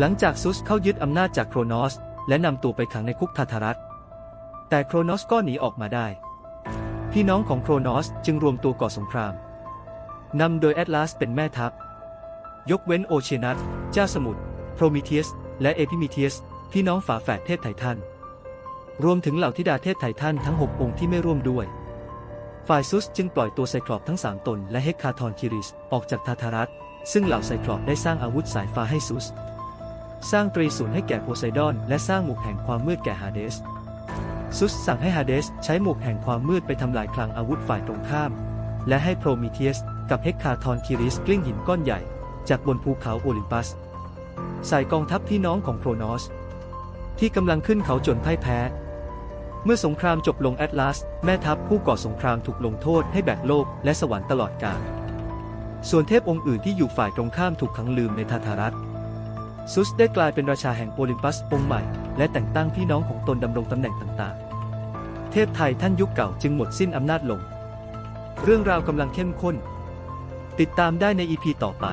หลังจากซุสเข้ายึดอำนาจจากโครนอส และนำตัวไปขังในคุกทาทารัสแต่โครนอสก็หนีออกมาได้ พี่น้องของโครนอสจึงรวมตัวก่อสงครามนำโดยแอตลาสเป็นแม่ทัพ ยกเว้นโอเชียนัสเจ้าสมุทรโพรมิเทียส และเอพิมิเทียส พี่น้องฝาแฝดเทพไททัน รวมถึงเหล่าธิดาเทพไททันทั้ง 6 องค์ที่ไม่ร่วมด้วย ฝ่ายซุสจึงปล่อยตัวไซคลอปทั้ง 3 ตนและเฮกคาทอนคิริส ออกจากทาทารัสซึ่งเหล่าไซคลอปได้สร้างอาวุธสายฟ้าให้ซุส สร้างตรีศูนย์ให้แก่โพไซดอน และสร้างหมวกแห่งความมืดแก่ฮาเดส ซุสสั่งให้ฮาเดสใช้หมวกแห่งความมืดไปทำลายคลังอาวุธฝ่ายตรงข้าม และให้โพรมิเทียสกับเฮกคาทอนคิริสกลิ้งหินก้อนใหญ่ จากบนภูเขาโอลิมปัส ใส่กองทัพพี่น้องของโครนอส ที่กำลังขึ้นเขาจนพ่ายแพ้ เมื่อสงครามจบลงแอตลาส แม่ทัพผู้ก่อสงครามถูกลงโทษให้แบกโลกและสวรรค์ตลอดกาลส่วนเทพองค์อื่นที่อยู่ฝ่ายตรงข้ามถูกขังลืมในทาทารัส ซุสได้กลายเป็นราชาแห่งโอลิมปัสองค์ใหม่ และแต่งตั้งพี่น้องของตนดำรงตำแหน่งต่างๆ เทพไทยท่านยุคเก่าจึงหมดสิ้นอำนาจลง เรื่องราวกำลังเข้มข้น ติดตามได้ในอีพีต่อไป